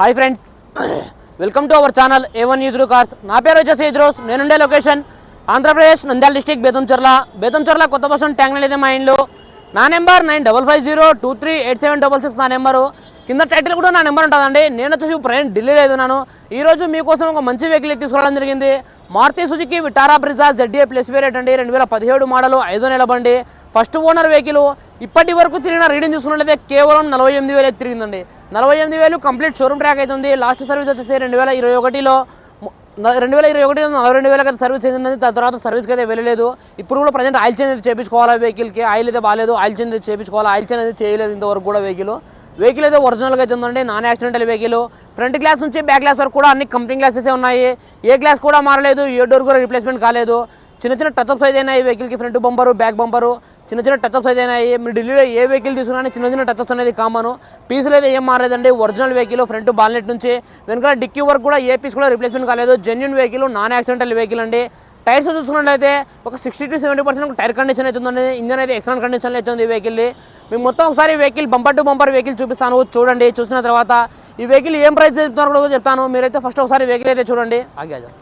Hi friends welcome to our channel A one news cars నా పేరు వచ్చేసి ఇద్రోస్. నేనుండే లొకేషన్ ఆంధ్రప్రదేశ్ నంద్యాల డిస్టిక్ బేతంచర్ల బేతంచర్ల కొత్త బస్ ట్యాంక్ అయితే మా ఇంట్లో నా number nine double five zero two three eight seven double six నా నెంబరు. కింద టైటిల్ కూడా నా నెంబర్ ఉంటుందండి. నేను వచ్చేసి ప్రయాణం ఢిల్లీలో అవుతున్నాను ఈ రోజు మీకోసం ఒక మంచి వెహికల్ తీసుకురావడం జరిగింది. Maruti Suzuki Vitara Brezza ZDA plus variant అండి. రెండు వేల పదిహేడు మోడల్ ఐదో నెల బండి. ఫస్ట్ ఓనర్ వెహికల్ ఇప్పటి వరకు తిరిగిన రీడింగ్ చూసుకున్నట్లయితే కేవలం నలభై ఎనిమిది వేలు తిరిగిందండి. నలభై ఎనిమిది వేలు కంప్లీట్ షోరూమ్ ట్రాక్ అవుతుంది లాస్ట్ సర్వీస్ వచ్చేసి రెండు వేల ఇరవై ఒకటిలో రెండు వేల ఇరవై ఒకటిలో నలభై రెండు వేలకి అయితే సర్వీస్ చేసింది దాని తర్వాత సర్వీస్కి అయితే వెళ్ళలేదు. ఇప్పుడు కూడా ప్రజెంట్ ఆయిల్ చేంజ్ అయితే చేయించుకోవాలి వెహికల్కి? ఆయిల్ అయితే బాగాలేదు. ఆయిల్ చేంజ్ అయితే చేయించుకోవాలి? ఆయిల్ చేంజ్ అయితే చేయలేదు ఇంతవరకు కూడా వెహికల్. వెహికల్ అయితే ఒరిజినల్గా అయితే ఉందండి. Non accidental vehicle. Front glass నుంచి బ్యాక్ గ్లాస్ వరకు కూడా అన్ని కంపెనీ గ్లాసెస్ ఉన్నాయి. ఏ గ్లాస్ కూడా మారలేదు. ఏ డోర్ కూడా రిప్లేస్మెంట్ కాలేదు. చిన్న చిన్న టచ్అప్స్ అయినా అయినాయి వెహికల్కి ఫ్రంట్ బంపరు బ్యాక్ బంపరు చిన్న చిన్న టచ్అప్స్ అయితే అయినాయి మీరు ఢిల్లీలో ఏ వెహికల్ తీసుకున్నా చిన్న చిన్న టచ్అప్స్ అనేది కామన్ పీసులు అయితే ఏం మారలేదండి. ఒరిజినల్ వెహికల్ ఫ్రంట్ బాల్నెట్ నుంచి వెనకాల డిక్కీ వరకు కూడా ఏ పీస్ కూడా రిప్లేస్మెంట్ కాలేదు. Genuine vehicle non accidental vehicle అండి టైర్స్ చూసుకున్నట్లయితే ఒక sixty to seventy percent tyre condition అయితే ఉందండి. ఇంజన్ అయితే ఎక్సలెంట్ కండిషన్లో అయితే ఉంది ఈ వెహికల్ మేము మొత్తం ఒకసారి vehicle bumper to bumper vehicle చూపిస్తాను. చూడండి చూసిన తర్వాత ఈ వెహికల్ ఏం ప్రైస్ చెప్తున్నారు కూడా చెప్తాను. మీరైతే ఫస్ట్ ఒకసారి వెహికల్ అయితే చూడండి. ఆగ్యాజం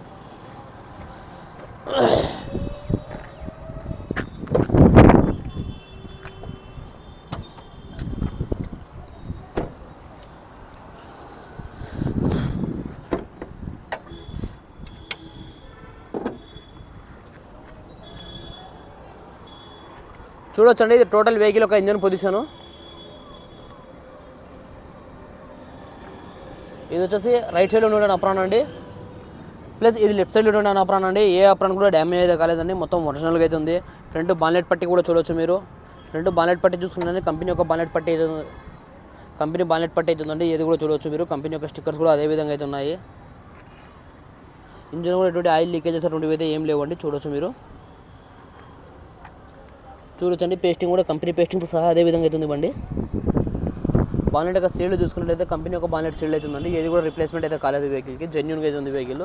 చూడొచ్చండి ఇది టోటల్ వెహికల్ ఒక ఇంజన్ పొజిషను ఇది వచ్చేసి రైట్ సైడ్లో ఉండే అప్రాన్ అండి. ప్లస్ ఇది లెఫ్ట్ సైడ్ ఉండే అప్రాన్ అండి. ఏ అప్రాన్ కూడా డ్యామేజ్ అయితే కాలేదండి. మొత్తం ఒరిజినల్గా అయితే ఉంది. ఫ్రంట్ బాన్లెట్ పట్టి కూడా చూడొచ్చు మీరు. ఫ్రంట్ బాన్లెట్ పట్టి చూసుకుంటే కంపెనీ యొక్క బాన్లెట్ పట్టి అయితే కంపెనీ బాన్లెట్ పట్టి అయితే ఉందండి. ఇది కూడా చూడొచ్చు మీరు. కంపెనీ యొక్క స్టిక్కర్స్ కూడా అదే విధంగా అయితే ఉన్నాయి. ఇంజన్ కూడా ఎటువంటి ఆయిల్ లీకేజెస్ అటువంటివి అయితే ఏం లేవండి. చూడొచ్చు మీరు. చూడొచ్చండి. పేస్టింగ్ కూడా కంపెనీ పేస్టింగ్తో సహా అదే విధంగా అవుతుంది బండి బానెట్ యొక్క సీల్డ్ చూసుకున్నట్లయితే కంపెనీ యొక్క బానెట్ సీల్డ్ అవుతుందండి ఏది కూడా రిప్లేస్మెంట్ అయితే కాలేదు వెహికల్కి జెన్యున్గా అయితే ఉంది వెహికల్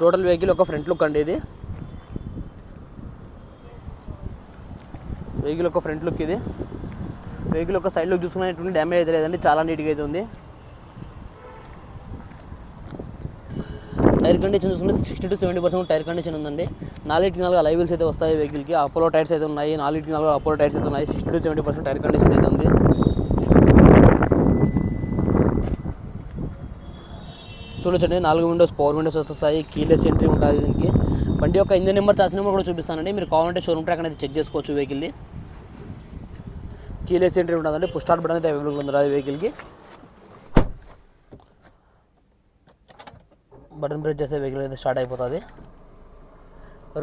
టోటల్ వెహికల్ ఒక ఫ్రంట్ లుక్ అండి ఇది. వెహికల్ ఒక ఫ్రంట్ లుక్ ఇది. వెహికల్ ఒక సైడ్ లుక్ చూసుకునేటువంటి డ్యామేజ్ అయితే లేదండి. చాలా నీట్గా అయితే ఉంది. టైర్ కండిషన్ చూసుకుంటే sixty to seventy percent tyre condition ఉందండి. నాలుగు నాలుగు అలై వీల్స్ అయితే వస్తాయి వెహికల్కి. అపోలో టైర్స్ అయితే ఉన్నాయి. నాలుగు నాలుగు అపోలో టైర్స్ అయితే ఉన్నాయి. Sixty to seventy percent tyre condition అయితే ఉంది. చూడొచ్చండి. నాలుగు విండోస్ పవర్ విండోస్ వస్తాయి. కీలెస్ ఎంట్రీ ఉంటుంది దీనికి. బండి యొక్క ఇంజన్ నెంబర్ చాసిన నెంబర్ కూడా చూపిస్తానండి. మీరు కావాలంటే షోరూమ్ ట్రాక్ అనేది చెక్ చేసుకోవచ్చు వెహికల్ది కీలెస్ ఎంట్రీ ఉంటుందండి. పుష్ స్టార్ట్ బటన్ అయితే అవైలబుల్ ఉంది అది వెహికల్కి బటన్ ప్రెస్ చేస్తే వెహికల్ అయితే స్టార్ట్ అయిపోతుంది.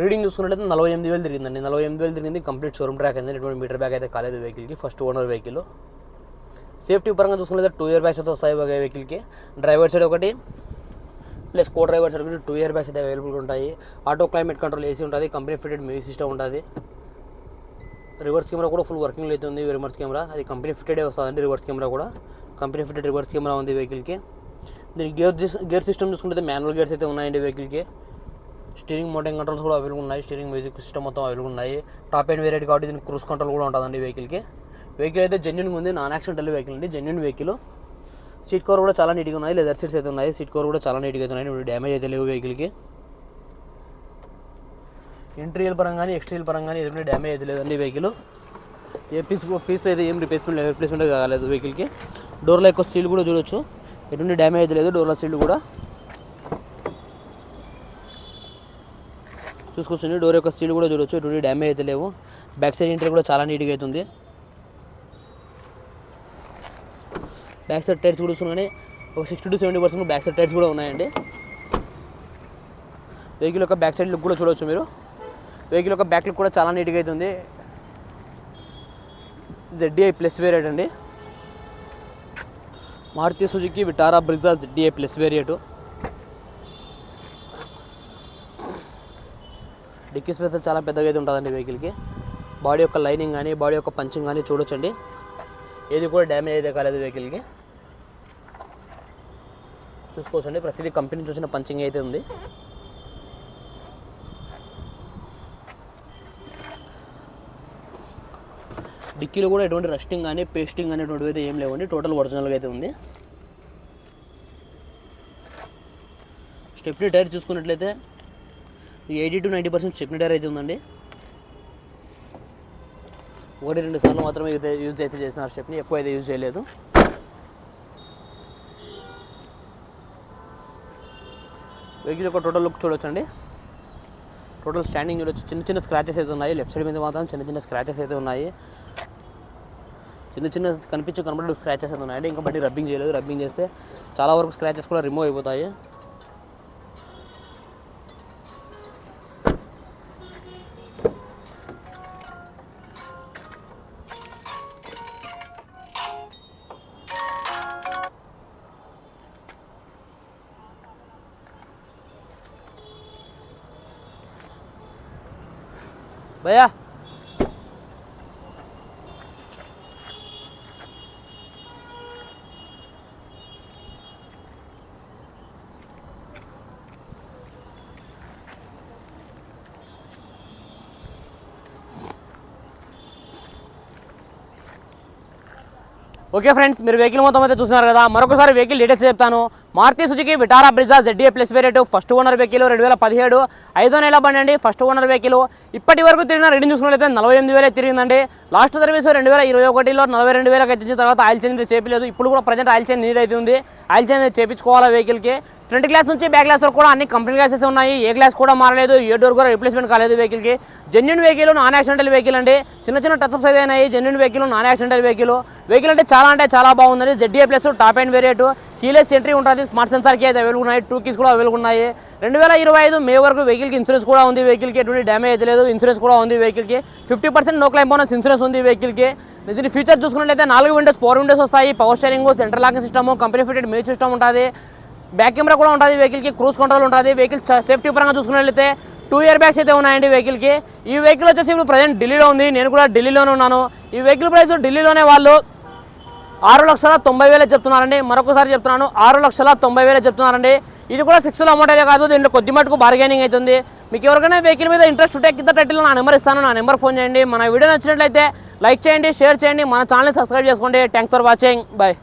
రీడింగ్ చూసుకున్నట్లయితే నలభై ఎనిమిది వేలు తిరిగిందండి. నలభై ఎనిమిది వేలు తిరిగింది. కంప్లీట్ షోరూమ్ ట్రాక్ అయింది. ఎటువంటి మీటర్ బ్యాగ్ అయితే కాలేదు వెహికల్కి ఫస్ట్ ఓనర్ వెహికల్ సేఫ్టీ పరంగా చూసుకున్నట్లయితే టూ ఇయర్ బ్యాగ్స్ అయితే వస్తాయి ఒక వెహికల్కి డ్రైవర్ సైడ్ ఒకటి. Plus co driver side two air bags అయితే అవైలబుల్ ఉంటాయి. ఆటో క్లైమేట్ కంట్రోల్ ఏసీ ఉంటుంది కంపెనీ ఫిటెడ్ మ్యూజిక్ సిస్టమ్ ఉంటుంది. రివర్స్ కెమెరా కూడా ఫుల్ వర్కింగ్ అయితే ఉంది రివర్స్ కెమెరా అది కంపెనీ ఫిటెడే వస్తుందండి రివర్స్ కెమెరా కూడా. కంపెనీ ఫిటెడ్ రివర్స్ కెమెరా ఉంది వెహికల్కి దీనికి గేర్ గేర్ సిస్టమ్ చూసుకుంటే మాన్యువల్ గేర్స్ అయితే ఉన్నాయండి వెహికల్కి స్టీరింగ్ మోటింగ్ కంట్రోల్స్ కూడా అవైలబుల్ ఉన్నాయి స్టీరింగ్ మ్యూజిక్ సిస్టమ్ మొత్తం అవైలబుల్ ఉన్నాయి. టాప్ అండ్ వేరియట్ కాబట్టి దీనికి క్రూస్ కంట్రోల్ కూడా ఉంటుందండి వెహికల్కి వెహికల్ అయితే జెన్యున్గా ఉంది నాన్ యాక్సిడెంటల్ వెహికల్ అండి జెన్యున్ వెహికల్ సీట్ కవర్ కూడా చాలా నీట్గా ఉన్నాయి. లెదర్ సీట్స్ అయితే ఉన్నాయి. సీట్ కవర్ కూడా చాలా నీట్గా అయితే ఉన్నాయి. డ్యామేజ్ అయితే లేవు వెహికల్కి ఇంటీరియల్ పరంగా కానీ ఎక్స్టీరియల్ పరంగా కానీ ఎటువంటి డ్యామేజ్ అయితే లేదండి వెహికల్ ఏ పీస్ పీస్లో అయితే ఏం రిప్లేస్మెంట్ రిప్లేస్మెంట్ కాలేదు వెహికల్కి డోర్లో ఎక్కువ సీల్ కూడా చూడొచ్చు. ఎటువంటి డ్యామేజ్ లేదు. డోర్ల సీల్ కూడా. చూసుకొచ్చండి. డోర్ యొక్క స్టీల్ కూడా చూడొచ్చు. ఎటువంటి డ్యామేజ్ అయితే లేవు. బ్యాక్ సైడ్ ఇంటర్ కూడా చాలా నీట్గా అవుతుంది బ్యాక్ సైడ్ టైర్స్ కూడా చూసుకుని ఒక sixty to seventy percent back side tyres కూడా ఉన్నాయండి. వెహికల్ యొక్క బ్యాక్ సైడ్ లుక్ కూడా చూడవచ్చు మీరు. వెహికల్ యొక్క బ్యాక్ లుక్ కూడా చాలా నీట్గా అవుతుంది జెడ్డీఐ ప్లస్ వేరియట్ అండి. Maruti Suzuki Vitara Brezza ZDI plus variant dicky space చాలా పెద్దగా అయితే ఉంటుందండి వెహికల్కి బాడీ యొక్క లైనింగ్ కానీ బాడీ యొక్క పంచింగ్ కానీ చూడొచ్చండి. ఏది కూడా డ్యామేజ్ అయితే కాలేదు వెహికల్కి. చూసుకోవచ్చండి. ప్రతిదీ కంపెనీ చూసిన పంచింగ్ అయితే ఉంది. డిక్కీలో కూడా ఎటువంటి రస్టింగ్ కానీ పేస్టింగ్ కానీ ఎటువంటివి అయితే ఏం లేవండి. టోటల్ ఒరిజినల్గా అయితే ఉంది. స్టెప్నీ టైర్ చూసుకున్నట్లయితే eighty to ninety percent stepney tyre అయితే ఉందండి. ఒకటి రెండు సార్లు మాత్రమే యూజ్ అయితే చేసినారు స్టెప్ని ఎక్కువ అయితే యూజ్ చేయలేదు. వెహికల్ యొక్క టోటల్ లుక్ చూడొచ్చండి. టోటల్ స్టాండింగ్ చూడొచ్చు. చిన్న చిన్న స్క్రాచెస్ అయితే ఉన్నాయి. లెఫ్ట్ సైడ్ మీద మాత్రం చిన్న చిన్న స్క్రాచెస్ అయితే ఉన్నాయి. చిన్న చిన్న కనిపించే కనబడే స్క్రాచెస్ అయితే ఉన్నాయండి ఇంకా బట్టి రబ్బింగ్ చేయలేదు. రబ్బింగ్ చేస్తే చాలా వరకు స్క్రాచెస్ కూడా రిమూవ్ అయిపోతాయి. Baik. ఓకే ఫ్రెండ్స్ మీరు వెహికల్ మొత్తం అయితే చూస్తున్నారు కదా. మరొకసారి వెహికల్ డీటెయిల్స్ చెప్తాను. Maruti Suzuki Vitara Brezza ZDA plus variant first owner vehicle రెండు వేల పదిహేడు. ఐదో నెల బండి ఫస్ట్ ఓనర్ వెహికల్ ఇప్పటి వరకు తిరిగిన రీడింగ్ చూసుకున్నట్లయితే నలభై ఎనిమిది వేలే తిరిగిందండి. లాస్ట్ సర్వీస్ రెండు వేల ఇరవై ఒకటిలో నలభై రెండు వేలకు వచ్చిన తర్వాత ఆయిల్ చేంజ్ చేపలేదు ఇప్పుడు కూడా ప్రజెంట్ ఆయిల్ చేంజ్ నీడ్ అయితే ఉంది. ఆయిల్ చేంజ్ చేయించుకోవాలి వెహికల్కి ఫ్రంట్ గ్లాస్ నుంచి బ్యాక్ గ్లాస్ వరకు కూడా అన్ని కంపెనీ గ్లాసెస్ ఉన్నాయి. ఏ గ్లాస్ కూడా మారలేదు ఏ డోర్ కూడా రిప్లేస్మెంట్ కాలేదు వెహికల్కి genuine vehicle non accidental vehicle అండి చిన్న చిన్న టచ్అప్స్ అయితే అయినాయి genuine vehicle non accidental vehicle vehicle అంటే చాలా అంటే చాలా బాగుందండి. ZA plus top and variant keyless entry ఉంటుంది. స్మార్ట్ సెన్సార్ కీ అయితే అవైలబుల్ ఉన్నాయి. టూ కీస్ కూడా అవైలబుల్ ఉన్నాయి. రెండు వేల ఇరవై ఐదు మే వరకు వెహికల్కి ఇన్సూరెన్స్ కూడా ఉంది. వెహికల్కి ఎటువంటి డ్యామేజ్ లేదు. ఇన్సూరెన్స్ కూడా ఉంది వెహికల్కి fifty percent no claim bonus insurance ఉంది వెహికల్కి దీని ఫీచర్ చూసుకున్నట్లయితే నాలుగు విండోస్ ఫోర్ విండోస్ వస్తాయి. Power steering central locking system company fitted music system ఉంటుంది. బ్యాక్ కెమెరా కూడా ఉంటుంది వెహికల్కి క్రూజ్ కంట్రోల్ ఉంటుంది వెహికల్ సేఫ్టీ పరంగా చూసుకున్నట్లయితే టూ ఇయర్ బ్యాగ్స్ అయితే ఉన్నాయండి వెహికల్కి. ఈ వెహికల్ వచ్చేసి ఇప్పుడు ప్రజెంట్ ఢిల్లీలో ఉంది నేను కూడా ఢిల్లీలోనే ఉన్నాను. ఈ వెహికల్ ప్రైస్ ఢిల్లీలోనే వాళ్ళు ఆరు లక్షల తొంభై వేలే చెప్తున్నారండి. మరొకసారి చెప్తున్నాను ఆరు లక్షల తొంభై వేలే చెప్తున్నారండి. ఇది కూడా ఫిక్స్డ్ అమౌంట్ అయితే కాదు దీంట్లో కొద్ది మటుకు బార్గెనింగ్ అవుతుంది మీకు ఎవరికైనా వెహికల్ మీద ఇంట్రెస్ట్ ఉంటే కింద టైటిల్ నా నెంబర్ ఇస్తాను నా నెంబర్ ఫోన్ చేయండి. మన వీడియో నచ్చినట్లయితే లైక్ చేయండి షేర్ చేయండి. మన ఛానల్ సబ్స్క్రైబ్ చేసుకోండి. Thanks for watching bye